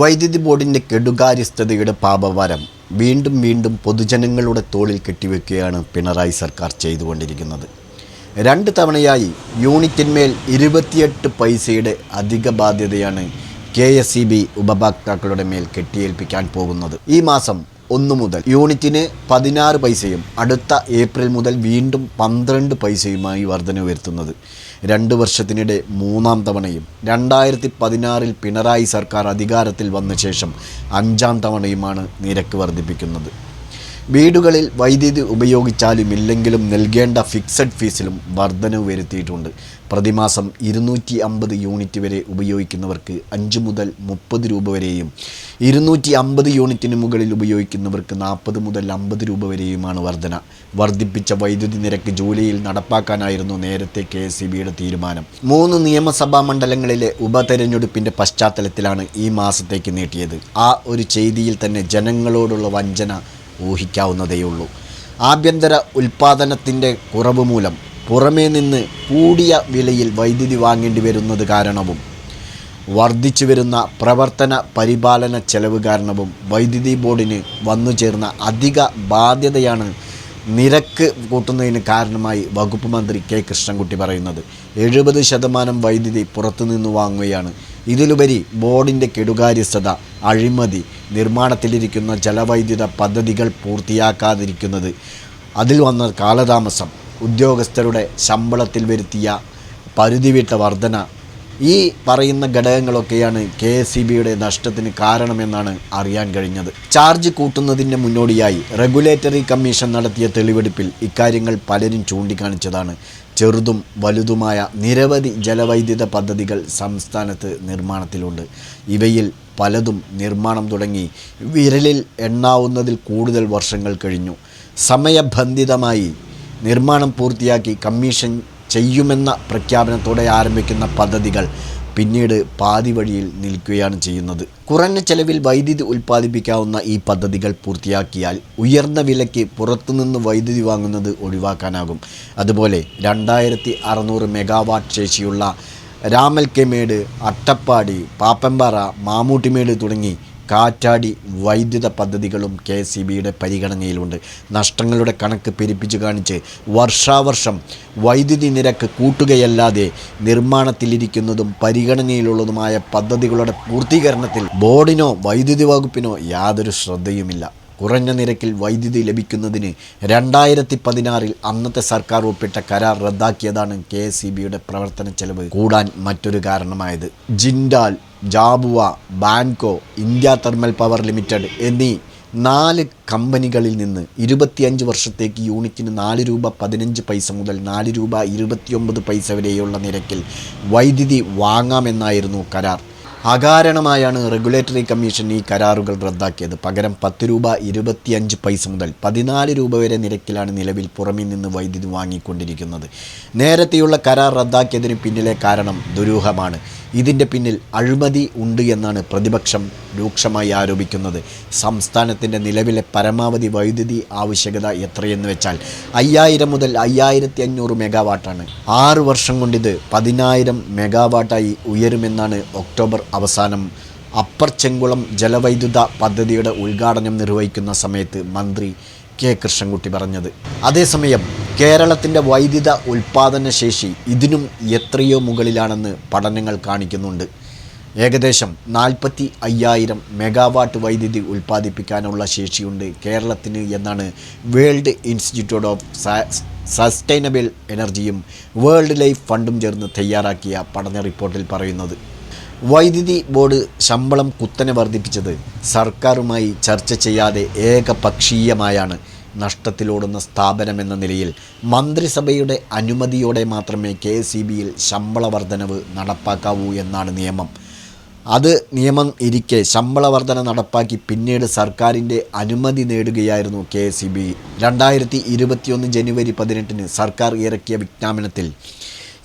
വൈദ്യുതി ബോർഡിന്റെ കെടുകാര്യസ്ഥതയുടെ പാപഭാരം വീണ്ടും വീണ്ടും പൊതുജനങ്ങളുടെ തോളിൽ കെട്ടിവെക്കുകയാണ് പിണറായി സർക്കാർ ചെയ്തുകൊണ്ടിരിക്കുന്നത്. രണ്ട് തവണയായി യൂണിറ്റിന്മേൽ ഇരുപത്തിയെട്ട് പൈസയുടെ അധിക ബാധ്യതയാണ് കെ എസ് ഇ ബി ഉപഭോക്താക്കളുടെ മേൽ കെട്ടിയേൽപ്പിക്കാൻ പോകുന്നത്. ഈ മാസം ഒന്ന് മുതൽ യൂണിറ്റിന് പതിനാറ് പൈസയും അടുത്ത ഏപ്രിൽ മുതൽ വീണ്ടും പന്ത്രണ്ട് പൈസയുമായി വർധന വരുത്തുന്നത്. രണ്ട് വർഷത്തിനിടെ മൂന്നാം തവണയും രണ്ടായിരത്തി പതിനാറിൽ പിണറായി സർക്കാർ അധികാരത്തിൽ വന്ന ശേഷം അഞ്ചാം തവണയുമാണ് നിരക്ക് വർദ്ധിപ്പിക്കുന്നത്. വീടുകളിൽ വൈദ്യുതി ഉപയോഗിച്ചാലും ഇല്ലെങ്കിലും നൽകേണ്ട ഫിക്സഡ് ഫീസിലും വർധനവ് വരുത്തിയിട്ടുണ്ട്. പ്രതിമാസം ഇരുന്നൂറ്റി അമ്പത് യൂണിറ്റ് വരെ ഉപയോഗിക്കുന്നവർക്ക് അഞ്ച് മുതൽ മുപ്പത് രൂപ വരെയും ഇരുന്നൂറ്റി അമ്പത് യൂണിറ്റിന് മുകളിൽ ഉപയോഗിക്കുന്നവർക്ക് നാൽപ്പത് മുതൽ അമ്പത് രൂപ വരെയുമാണ് വർധന. വർദ്ധിപ്പിച്ച വൈദ്യുതി നിരക്ക് ജൂലൈയിൽ നടപ്പാക്കാനായിരുന്നു നേരത്തെ കെ എസ് തീരുമാനം. മൂന്ന് നിയമസഭാ മണ്ഡലങ്ങളിലെ ഉപതെരഞ്ഞെടുപ്പിന്റെ പശ്ചാത്തലത്തിലാണ് ഈ മാസത്തേക്ക് നീട്ടിയത്. ആ ഒരു ചെയ്തിയിൽ തന്നെ ജനങ്ങളോടുള്ള വഞ്ചന ഊഹിക്കാവുന്നതേയുള്ളൂ. ആഭ്യന്തര ഉൽപ്പാദനത്തിന്റെ കുറവ് മൂലം പുറമേ നിന്ന് കൂടിയ വിലയിൽ വൈദ്യുതി വാങ്ങേണ്ടി വരുന്നത് കാരണവും വർദ്ധിച്ചു വരുന്ന പ്രവർത്തന പരിപാലന ചെലവ് കാരണവും വൈദ്യുതി ബോർഡിന് വന്നു ചേർന്ന അധിക ബാധ്യതയാണ് നിരക്ക് കൂട്ടുന്നതിന് കാരണമായി വകുപ്പ് മന്ത്രി കെ കൃഷ്ണൻകുട്ടി പറയുന്നത്. എഴുപത് ശതമാനം വൈദ്യുതി പുറത്തുനിന്ന് വാങ്ങുകയാണ്. ഇതിലുപരി ബോർഡിന്റെ കെടുകാര്യസ്ഥത അഴിമതി നിർമ്മാണത്തിലിരിക്കുന്ന ജലവൈദ്യുത പദ്ധതികൾ പൂർത്തിയാക്കാതിരിക്കുന്നത് അതിൽ വന്ന കാലതാമസം ഉദ്യോഗസ്ഥരുടെ ശമ്പളത്തിൽ വരുത്തിയ പരിധിവിട്ട വർധന ഈ പറയുന്ന ഘടകങ്ങളൊക്കെയാണ് കെ എസ് സി ബിയുടെ നഷ്ടത്തിന് കാരണമെന്നാണ് അറിയാൻ കഴിഞ്ഞത്. ചാർജ് കൂട്ടുന്നതിന്റെ മുന്നോടിയായി റെഗുലേറ്ററി കമ്മീഷൻ നടത്തിയ തെളിവെടുപ്പിൽ ഇക്കാര്യങ്ങൾ പലരും ചൂണ്ടിക്കാണിച്ചതാണ്. ചെറുതും വലുതുമായ നിരവധി ജലവൈദ്യുത പദ്ധതികൾ സംസ്ഥാനത്ത് നിർമ്മാണത്തിലുണ്ട്. ഇവയിൽ പലതും നിർമ്മാണം തുടങ്ങി വിരലിൽ എണ്ണാവുന്നതിൽ കൂടുതൽ വർഷങ്ങൾ കഴിഞ്ഞു. സമയബന്ധിതമായി നിർമ്മാണം പൂർത്തിയാക്കി കമ്മീഷൻ ചെയ്യുമെന്ന പ്രഖ്യാപനത്തോടെ ആരംഭിക്കുന്ന പദ്ധതികൾ പിന്നീട് പാതി വഴിയിൽ നിൽക്കുകയാണ് ചെയ്യുന്നത്. കുറഞ്ഞ ചെലവിൽ വൈദ്യുതി ഉൽപ്പാദിപ്പിക്കാവുന്ന ഈ പദ്ധതികൾ പൂർത്തിയാക്കിയാൽ ഉയർന്ന വിലയ്ക്ക് പുറത്തുനിന്ന് വൈദ്യുതി വാങ്ങുന്നത് ഒഴിവാക്കാനാകും. അതുപോലെ രണ്ടായിരത്തി അറുന്നൂറ് മെഗാവാട്ട് ശേഷിയുള്ള രാമൽക്കെമേട് അട്ടപ്പാടി പാപ്പമ്പാറ മാമൂട്ടിമേട് തുടങ്ങി കാറ്റാടി വൈദ്യുത പദ്ധതികളും കെ എസ് ബിയുടെ പരിഗണനയിലുണ്ട്. നഷ്ടങ്ങളുടെ കണക്ക് പെരുപ്പിച്ച് കാണിച്ച് വർഷാവർഷം വൈദ്യുതി നിരക്ക് കൂട്ടുകയല്ലാതെ നിർമ്മാണത്തിലിരിക്കുന്നതും പരിഗണനയിലുള്ളതുമായ പദ്ധതികളുടെ പൂർത്തീകരണത്തിൽ ബോർഡിനോ വൈദ്യുതി വകുപ്പിനോ യാതൊരു ശ്രദ്ധയുമില്ല. കുറഞ്ഞ നിരക്കിൽ വൈദ്യുതി ലഭിക്കുന്നതിന് രണ്ടായിരത്തി പതിനാറിൽ അന്നത്തെ സർക്കാർ ഒപ്പിട്ട കരാർ റദ്ദാക്കിയതാണ് കെ എസ് പ്രവർത്തന ചെലവ്. കൂടാൻ മറ്റൊരു കാരണമായത് Jindal Jhabua Banco India thermal power limited എന്നീ നാല് കമ്പനികളിൽ നിന്ന് ഇരുപത്തിയഞ്ച് വർഷത്തേക്ക് യൂണിറ്റിന് നാല് രൂപ പതിനഞ്ച് പൈസ മുതൽ നാല് രൂപ ഇരുപത്തിയൊമ്പത് പൈസ വരെയുള്ള നിരക്കിൽ വൈദ്യുതി വാങ്ങാമെന്നായിരുന്നു കരാർ. അകാരണമായാണ് റെഗുലേറ്ററി കമ്മീഷൻ ഈ കരാറുകൾ റദ്ദാക്കിയത്. പകരം പത്ത് രൂപ ഇരുപത്തിയഞ്ച് പൈസ മുതൽ പതിനാല് രൂപ വരെ നിരക്കിലാണ് നിലവിൽ പുറമേ നിന്ന് വൈദ്യുതി വാങ്ങിക്കൊണ്ടിരിക്കുന്നത്. നേരത്തെയുള്ള കരാർ റദ്ദാക്കിയതിന് പിന്നിലെ കാരണം ദുരൂഹമാണ്. ഇതിന്റെ പിന്നിൽ അഴിമതി ഉണ്ട് എന്നാണ് പ്രതിപക്ഷം രൂക്ഷമായി ആരോപിക്കുന്നത്. സംസ്ഥാനത്തിന്റെ നിലവിലെ പരമാവധി വൈദ്യുതി ആവശ്യകത എത്രയെന്ന് വെച്ചാൽ അയ്യായിരം മുതൽ അയ്യായിരത്തി അഞ്ഞൂറ് മെഗാവാട്ടാണ്. ആറ് വർഷം കൊണ്ടിത് പതിനായിരം മെഗാവാട്ടായി ഉയരുമെന്നാണ് ഒക്ടോബർ അവസാനം അപ്പർ ചെങ്കുളം ജലവൈദ്യുത പദ്ധതിയുടെ ഉദ്ഘാടനം നിർവഹിക്കുന്ന സമയത്ത് മന്ത്രി കെ കൃഷ്ണൻകുട്ടി പറഞ്ഞത്. അതേസമയം കേരളത്തിന്റെ വൈദ്യുത ഉൽപ്പാദന ശേഷി ഇതിനും എത്രയോ മുകളിലാണെന്ന് പഠനങ്ങൾ കാണിക്കുന്നുണ്ട്. ഏകദേശം നാൽപ്പത്തി അയ്യായിരം മെഗാവാട്ട് വൈദ്യുതി ഉൽപ്പാദിപ്പിക്കാനുള്ള ശേഷിയുണ്ട് കേരളത്തിന് എന്നാണ് വേൾഡ് ഇൻസ്റ്റിറ്റ്യൂട്ട് ഓഫ് സസ്റ്റൈനബിൾ എനർജിയും വേൾഡ് ലൈഫ് ഫണ്ടും ചേർന്ന് തയ്യാറാക്കിയ പഠന റിപ്പോർട്ടിൽ പറയുന്നത്. വൈദ്യുതി ബോർഡ് ശമ്പളം കുത്തനെ വർദ്ധിപ്പിച്ചത് സർക്കാരുമായി ചർച്ച ചെയ്യാതെ ഏകപക്ഷീയമായാണ് നഷ്ടത്തിലോടുന്ന സ്ഥാപനമെന്ന നിലയിൽ മന്ത്രിസഭയുടെ അനുമതിയോടെ മാത്രമേ കെ ഇ ബിയിൽ ശമ്പള വർധനവ് നടപ്പാക്കാവൂ എന്നാണ് നിയമം. അത് നിയമം ഇരിക്കെ ശമ്പള വർധന നടപ്പാക്കി പിന്നീട് സർക്കാരിന്റെ അനുമതി നേടുകയായിരുന്നു കെ സി ബി. രണ്ടായിരത്തി ഇരുപത്തിയൊന്ന് ജനുവരി പതിനെട്ടിന് സർക്കാർ ഇറക്കിയ വിജ്ഞാപനത്തിൽ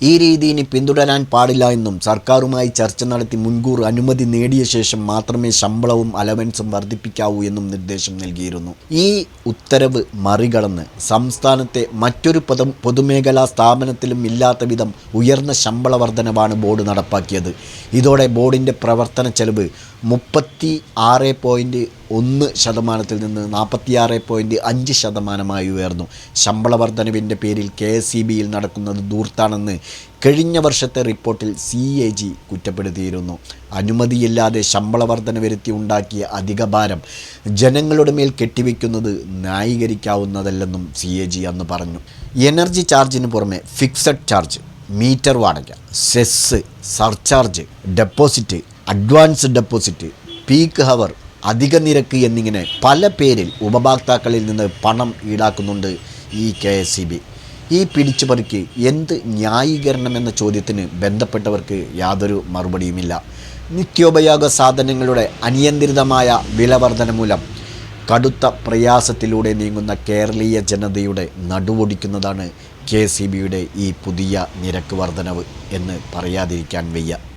ഈ രീതി ഇനി പിന്തുടരാൻ പാടില്ല എന്നും സർക്കാരുമായി ചർച്ച നടത്തി മുൻകൂർ അനുമതി നേടിയ ശേഷം മാത്രമേ ശമ്പളവും അലവൻസും വർദ്ധിപ്പിക്കാവൂ എന്നും നിർദ്ദേശം നൽകിയിരുന്നു. ഈ ഉത്തരവ് മറികടന്ന് സംസ്ഥാനത്തെ മറ്റൊരു പൊതു പൊതുമേഖലാ സ്ഥാപനത്തിലും ഇല്ലാത്ത വിധം ഉയർന്ന ശമ്പള വർധനവാണ് ബോർഡ് നടപ്പാക്കിയത്. ഇതോടെ ബോർഡിന്റെ പ്രവർത്തന ചെലവ് മുപ്പത്തി ആറ് പോയിന്റ് ഒന്ന് ശതമാനത്തിൽ നിന്ന് നാൽപ്പത്തിയാറ് പോയിന്റ് അഞ്ച് ശതമാനമായി ഉയർന്നു. ശമ്പള വർധനവിന്റെ പേരിൽ കെ എസ് ഇ ബിയിൽ നടക്കുന്നത് ദൂർത്താണെന്ന് കഴിഞ്ഞ വർഷത്തെ റിപ്പോർട്ടിൽ സി എ ജി കുറ്റപ്പെടുത്തിയിരുന്നു. അനുമതിയില്ലാതെ ശമ്പള വർധന വരുത്തി ഉണ്ടാക്കിയ അധിക ഭാരം ജനങ്ങളുടെ മേൽ കെട്ടിവെക്കുന്നത് ന്യായീകരിക്കാവുന്നതല്ലെന്നും സി എ ജി അന്ന് പറഞ്ഞു. എനർജി ചാർജിന് പുറമെ ഫിക്സഡ് ചാർജ് മീറ്റർ വാടക cess surcharge deposit advance deposit peak hour അധിക നിരക്ക് എന്നിങ്ങനെ പല പേരിൽ ഉപഭോക്താക്കളിൽ നിന്ന് പണം ഈടാക്കുന്നുണ്ട് ഈ കെ എസ് ബി. ഈ പിടിച്ചുപറിക്ക് എന്ത് ന്യായീകരണം എന്ന ചോദ്യത്തിന് ബന്ധപ്പെട്ടവർക്ക് യാതൊരു മറുപടിയുമില്ല. നിത്യോപയോഗ സാധനങ്ങളുടെ അനിയന്ത്രിതമായ വിലവർധന മൂലം കടുത്ത പ്രയാസത്തിലൂടെ നീങ്ങുന്ന കേരളീയ ജനതയുടെ നടുവൊടിക്കുന്നതാണ് കെ സി ബിയുടെ ഈ പുതിയ നിരക്ക് വർധനവ് എന്ന് പറയാതിരിക്കാൻ വയ്യ.